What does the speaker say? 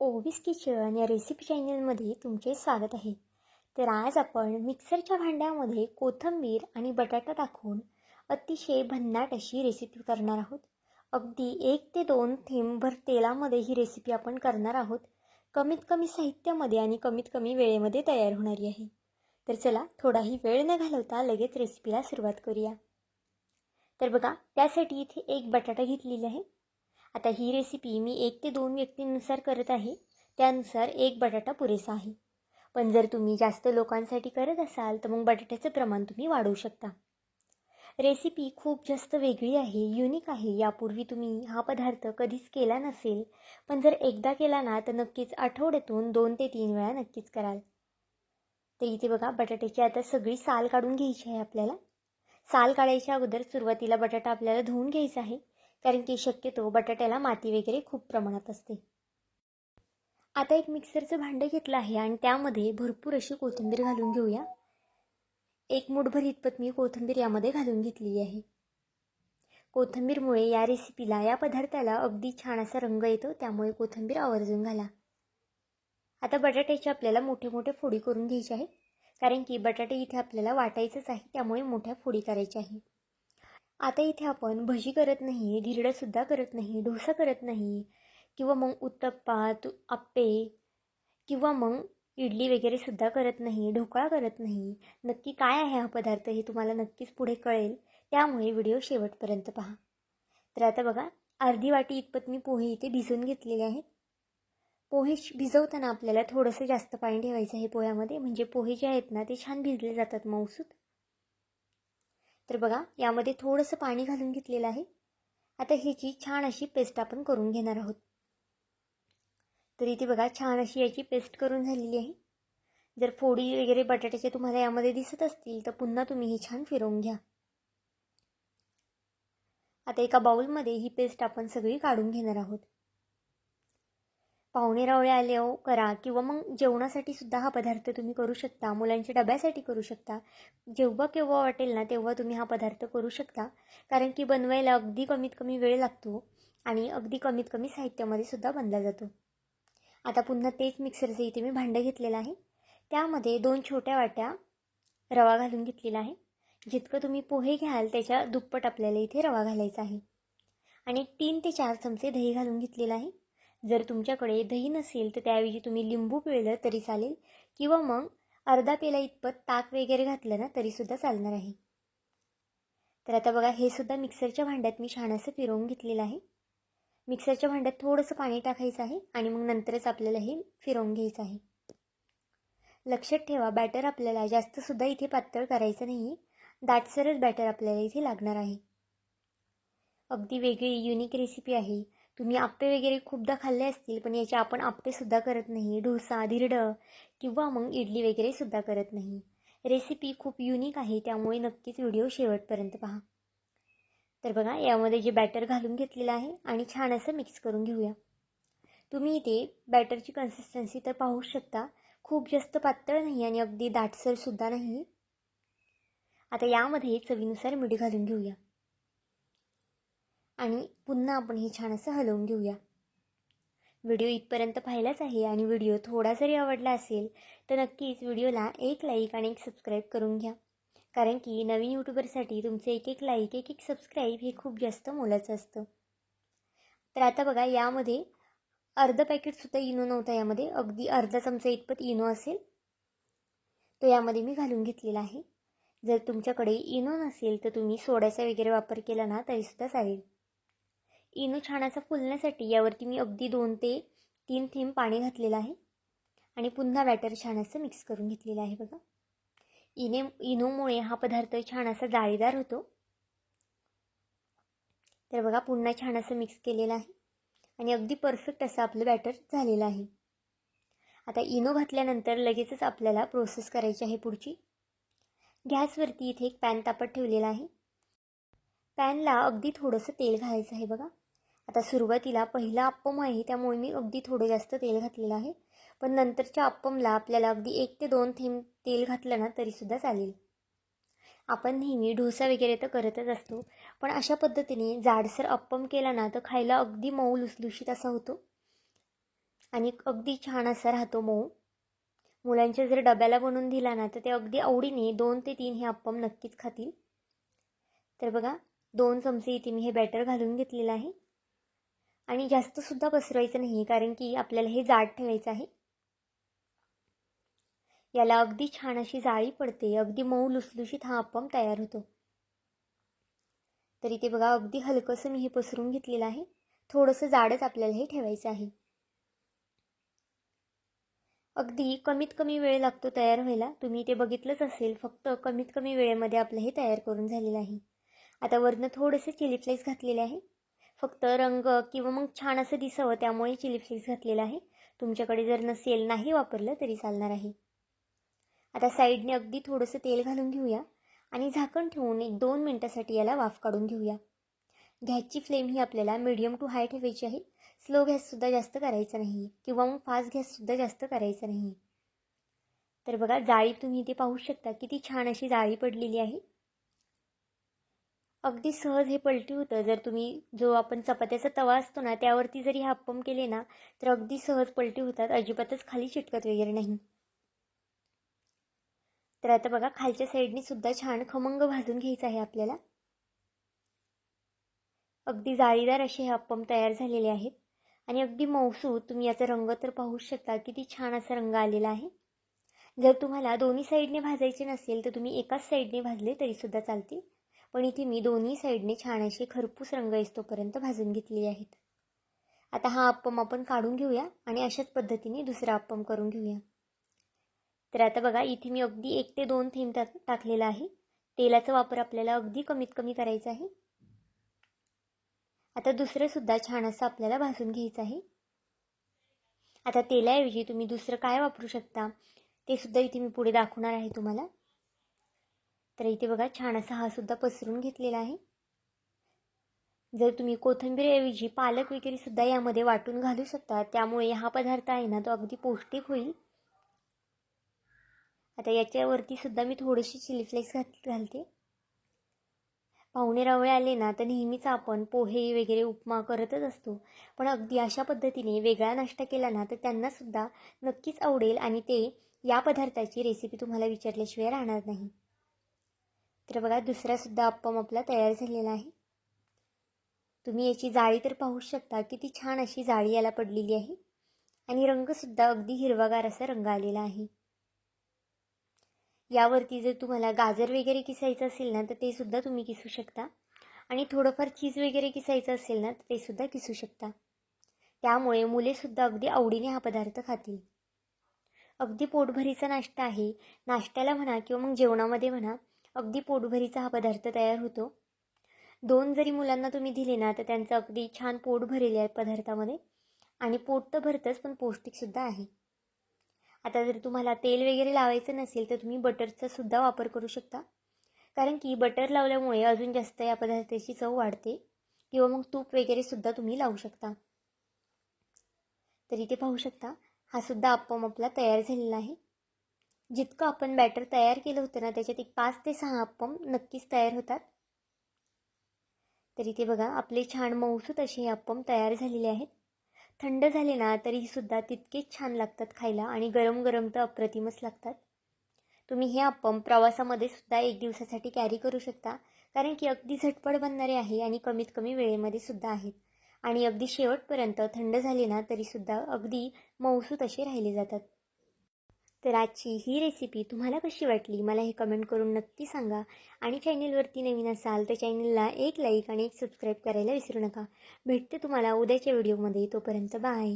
ओवीस kitchen या recipe चॅनलमध्ये तुमचे स्वागत आहे. तर आज आपण मिक्सरच्या भांड्यामध्ये कोथिंबीर आणि बटाटा टाकून अतिशय भन्नाट अशी रेसिपी करणार आहोत. अगदी एक ते दोन थेंबभर तेलामध्ये ही रेसिपी आपण करणार आहोत. कमीत कमी साहित्यामध्ये आणि कमीत कमी वेळेमध्ये तयार होणारी आहे. तर चला थोडाही वेळ न घालवता लगेच रेसिपीला सुरुवात करूया. तर बघा त्यासाठी इथे एक बटाटा घेतलेला आहे. आता ही रेसिपी मी एक ते दोन व्यक्तींनुसार करत आहे. त्यानुसार एक बटाटा पुरेसा आहे. पण जर तुम्ही जास्त लोकांसाठी करत असाल तर मग बटाट्याचं प्रमाण तुम्ही वाढवू शकता. रेसिपी खूप जास्त वेगळी आहे युनिक आहे. यापूर्वी तुम्ही हा पदार्थ कधीच केला नसेल पण जर एकदा केला ना तर नक्कीच आठवड्यातून दोन ते तीन वेळा नक्कीच कराल. तर इथे बघा बटाट्याची आता सगळी साल काढून घ्यायची आहे आपल्याला. साल काढायच्या अगोदर सुरुवातीला बटाटा आपल्याला धुवून घ्यायचा आहे. कारण की शक्यतो बटाट्याला माती वगैरे खूप प्रमाणात असते. आता एक मिक्सरचं भांडं घेतलं आहे आणि त्यामध्ये भरपूर अशी कोथिंबीर घालून घेऊया. एक मुठभर इतपत मी कोथिंबीर यामध्ये घालून घेतलेली आहे. कोथिंबीरमुळे या रेसिपीला या पदार्थाला अगदी छान असा रंग येतो त्यामुळे कोथिंबीर आवर्जून घाला. आता बटाट्याची आपल्याला मोठे मोठे फोडी करून घ्यायचे आहे कारण की बटाटे इथे आपल्याला वाटायचंच आहे त्यामुळे मोठ्या फोडी करायच्या आहे आता इथे आपण भजी करत नाही धिरडंसुद्धा करत नाही डोसा करत नाही किंवा मग उत्तप्पा तु आप्पे किंवा मग इडली वगैरे सुद्धा करत नाही ढोकळा करत नाही. नक्की काय आहे हा पदार्थ हे तुम्हाला नक्कीच पुढे कळेल. त्यामुळे व्हिडिओ शेवटपर्यंत पहा. तर आता बघा अर्धी वाटी इतपत मी पोहे इथे भिजवून घेतलेले आहेत. पोहे भिजवताना आपल्याला थोडंसं जास्त पाणी ठेवायचं आहे पोह्यामध्ये. म्हणजे पोहे जे आहेत ना ते छान भिजले जातात मऊसूत. तर बघा यामध्ये थोडंसं पाणी घालून घेतलेलं आहे. आता ह्याची छान अशी पेस्ट आपण करून घेणार आहोत. तर इथे बघा छान अशी याची पेस्ट करून झालेली आहे. जर फोडी वगैरे बटाट्याचे तुम्हाला यामध्ये दिसत असतील तर पुन्हा तुम्ही ही छान फिरवून घ्या. आता एका बाऊलमध्ये ही पेस्ट आपण सगळी काढून घेणार आहोत. पाहुणे रावळे आले हो करा. किंवा मग जेवणासाठी सुद्धा हा पदार्थ तुम्ही करू शकता. मुलांच्या डब्यासाठी करू शकता. जेव्हा केव्हा वाटेल ना तेव्हा तुम्ही हा पदार्थ करू शकता. कारण की बनवायला अगदी कमीत कमी वेळ लागतो आणि अगदी कमीत कमी साहित्यामध्ये सुद्धा बनला जातो. आता पुन्हा तेच मिक्सरचं इथे मी भांडं घेतलेलं आहे. त्यामध्ये दोन छोट्या वाट्या रवा घालून घेतलेला आहे. जितकं तुम्ही पोहे घ्याल त्याच्या दुप्पट आपल्याला इथे रवा घालायचा आहे. आणि तीन ते चार चमचे दही घालून घेतलेलं आहे. जर तुमच्याकडे दही नसेल तर त्याऐवजी तुम्ही लिंबू पिळलं तरी चालेल. किंवा मग अर्धा पेला इतपत ताक वगैरे घातलं ना तरीसुद्धा चालणार आहे. तर आता बघा हे सुद्धा मिक्सरच्या भांड्यात मी छान असं फिरवून घेतलेलं आहे. मिक्सरच्या भांड्यात थोडंसं पाणी टाकायचं आहे आणि मग नंतरच आपल्याला हे फिरवून घ्यायचं आहे. लक्षात ठेवा बॅटर आपल्याला जास्तसुद्धा इथे पातळ करायचं नाही दाटसरच बॅटर आपल्याला इथे लागणार आहे. अगदी वेगळी युनिक रेसिपी आहे. तुम्ही आप्पे वगैरे खूपदा खाल्ले असतील पण याचे आपण आप्पेसुद्धा करत नाही डोसा धिरडं किंवा मग इडली वगैरे सुद्धा करत नाही. रेसिपी खूप युनिक आहे त्यामुळे नक्कीच व्हिडिओ शेवटपर्यंत पहा. तर बघा यामध्ये जे बॅटर घालून घेतलेलं आहे आणि छान असं मिक्स करून घेऊया. तुम्ही इथे बॅटरची कन्सिस्टन्सी तर पाहू शकता. खूप जास्त पातळ नाही आणि अगदी दाटसरसुद्धा नाही. आता यामध्ये चवीनुसार मीठ घालून घेऊया. आणि पुन्हा आपण हे छान असं हलवून घेऊया. व्हिडिओ इथपर्यंत पाहिलाच आहे आणि व्हिडिओ थोडा जरी आवडला असेल तर नक्कीच व्हिडिओला एक लाईक आणि एक सबस्क्राईब करून घ्या. कारण की नवीन यूट्यूबरसाठी तुमचे एक एक लाईक एक एक सबस्क्राईब हे खूप जास्त मोलाचं असतं. तर आता बघा यामध्ये अर्ध पॅकेटसुद्धा इनो नव्हता यामध्ये. अगदी अर्धा चमचा इतपत इनो असेल. तो यामध्ये मी घालून घेतलेला आहे. जर तुमच्याकडे इनो नसेल तर तुम्ही सोड्याचा वगैरे वापर केला ना तरीसुद्धा चालेल. इनो छान असा फुलण्यासाठी यावरती मी अगदी दोन ते तीन थेंब पाणी घातलेलं आहे. आणि पुन्हा बॅटर छान असं मिक्स करून घेतलेलं आहे बघा. इने इनोमुळे हा पदार्थ छान असा जाळीदार होतो. तर बघा पुन्हा छान असं मिक्स केलेलं आहे. आणि अगदी परफेक्ट असं आपलं बॅटर झालेलं आहे. आता इनो घातल्यानंतर लगेचच आपल्याला प्रोसेस करायची आहे पुढची. गॅसवरती इथे एक पॅन तापत ठेवलेला आहे. पॅनला अगदी थोडंसं तेल घालायचं आहे बघा. आता सुरुवातीला पहिला अप्पम आहे त्यामुळे मी अगदी थोडं जास्त तेल घातलेलं आहे. पण नंतरच्या अप्पमला आपल्याला अगदी एक ते दोन थेंब तेल घातलं ना तरीसुद्धा चालेल. आपण नेहमी डोसा वगैरे तर करतच असतो पण अशा पद्धतीने जाडसर अप्पम केला ना तर खायला अगदी मऊ लुसलुशीत असा होतो. आणि अगदी छान असा राहतो मऊ. मुलांच्या जर डब्याला बनवून दिला ना तर ते अगदी आवडीने दोन ते तीन हे अप्पम नक्कीच खातील. तर बघा दोन चमचे इथे मी हे बॅटर घालून घेतलेलं आहे. आणि जास्तसुद्धा पसरवायचं नाही कारण की आपल्याला हे जाड ठेवायचं आहे. याला अगदी छान अशी जाळी पडते अगदी मऊ लुसलुशीत हा अप्पम तयार होतो. तरी ते बघा अगदी हलकंसं मी हे पसरून घेतलेलं आहे. थोडंसं जाडच आपल्याला हे ठेवायचं आहे. अगदी कमीत कमी वेळ लागतो तयार व्हायला. तुम्ही ते बघितलंच असेल फक्त कमीत कमी वेळेमध्ये आपलं हे तयार करून झालेलं आहे. आता वरनं थोडेसे चिली फ्लेक्स घातलेले आहे. फक्त रंग किंवा मग छान असं दिसावं त्यामुळे चिली फ्लेक्स घातलेलं आहे. तुमच्याकडे जर नसेल नाही वापरलं तरी चालणार आहे. आता साईडने अगदी थोडंसं तेल घालून घेऊया आणि झाकण ठेवून एक दोन मिनटासाठी याला वाफ काढून घेऊया. गॅसची फ्लेम ही आपल्याला मिडियम टू हाय ठेवायची आहे. स्लो गॅससुद्धा जास्त करायचा नाही किंवा मग फास्ट गॅससुद्धा जास्त करायचा नाही. तर बघा जाळी तुम्ही इथे पाहू शकता किती छान अशी जाळी पडलेली आहे. अगदी सहज हे पलटी होतं. जर तुम्ही जो आपण चपात्याचा तवा असतो ना त्यावरती जरी हा अप्पम केले ना तर अगदी सहज पलटी होतात. अजिबातच खाली चिटकत वगैरे नाही. तर आता बघा खालच्या साईडने सुद्धा छान खमंग भाजून घ्यायचं आहे आपल्याला. अगदी जाळीदार असे हे अप्पम तयार झालेले आहेत. आणि अगदी मौसूद तुम्ही याचा रंग तर पाहूच शकता. किती छान असा रंग आलेला आहे. जर तुम्हाला दोन्ही साईडने भाजायचे नसेल तर तुम्ही एकाच साईडने भाजले तरीसुद्धा चालतील. पण इथे मी दोन्ही साईडने छान असे खरपूस रंग येतोपर्यंत भाजून घेतलेले आहेत. आता हा अप्पम आपण काढून घेऊया आणि अशाच पद्धतीने दुसरा अप्पम करून घेऊया. तर आता बघा इथे मी अगदी एक ते दोन थेंब टाक टाकलेला आहे. तेलाचा वापर आपल्याला अगदी कमीत कमी करायचा आहे. आता दुसरंसुद्धा छान असं आपल्याला भाजून घ्यायचं आहे. आता तेलाऐवजी तुम्ही दुसरं काय वापरू शकता ते सुद्धा इथे मी पुढे दाखवणार आहे तुम्हाला. तर इथे बघा छान असा हा सुद्धा पसरून घेतलेला आहे. जर तुम्ही कोथिंबीरऐवजी पालक वगैरे सुद्धा यामध्ये वाटून घालू शकता त्यामुळे हा पदार्थ आहे ना तो अगदी पौष्टिक होईल. आता याच्यावरती सुद्धा मी थोडीशी चिली फ्लेक्स घात घालते. पाहुणे रवळे आले ना तर नेहमीच आपण पोहे वगैरे उपमा करतच असतो. पण अगदी अशा पद्धतीने वेगळा नाश्ता केला ना तर त्यांनासुद्धा नक्कीच आवडेल आणि ते या पदार्थाची रेसिपी तुम्हाला विचारल्याशिवाय राहणार नाही. तर बघा दुसरासुद्धा अप्पम आपला तयार झालेला आहे. तुम्ही याची जाळी तर पाहू शकता किती छान अशी जाळी याला पडलेली आहे. आणि रंगसुद्धा अगदी हिरवागार असा रंग आलेला आहे. यावरती जर तुम्हाला गाजर वगैरे किसायचं असेल ना तर ते सुद्धा तुम्ही किसू शकता. आणि थोडंफार चीज वगैरे किसायचं असेल ना तर ते सुद्धा किसू शकता. त्यामुळे मुलेसुद्धा अगदी आवडीने हा पदार्थ खातील. अगदी पोटभरीचा नाश्ता आहे. नाश्त्याला म्हणा किंवा मग जेवणामध्ये म्हणा अगदी पोटभरीचा हा पदार्थ तयार होतो. दोन जरी मुलांना तुम्ही दिले ना तर त्यांचं अगदी छान पोट भरेल आहे पदार्थामध्ये. आणि पोट तर भरतंच पण पौष्टिकसुद्धा आहे. आता जर तुम्हाला तेल वगैरे लावायचं नसेल तर तुम्ही बटरचा सुद्धा वापर करू शकता. कारण की बटर लावल्यामुळे अजून जास्त या पदार्थाची चव वाढते. किंवा मग तूप वगैरे सुद्धा तुम्ही लावू शकता. तर इथे पाहू शकता हा सुद्धा अप्पम आपला तयार झालेला आहे. जितकं आपण बॅटर तयार केलं होतं ना त्याच्यात एक पाच ते सहा अप्पम नक्कीच तयार होतात. तरी ते बघा आपले छान मऊसूत असे हे अप्पम तयार झालेले आहेत. थंड झाले ना तरीसुद्धा तितकेच छान लागतात खायला आणि गरम गरम तर अप्रतिमच लागतात. तुम्ही हे अप्पम प्रवासामध्ये सुद्धा एक दिवसासाठी कॅरी करू शकता कारण की अगदी झटपट बनणारे आहे आणि कमीत कमी वेळेमध्ये सुद्धा आहेत. आणि अगदी शेवटपर्यंत थंड झाले ना तरीसुद्धा अगदी मऊसूत असे राहिले जातात. तर आजची ही रेसिपी तुम्हाला कशी वाटली? मला हे कमेंट करून नक्की सांगा. आणि चॅनेलवरती नवीन असाल तर चॅनलला एक लाईक आणि एक सबस्क्राईब करायला विसरू नका. भेटते तुम्हाला उद्याच्या व्हिडिओमध्ये तोपर्यंत बाय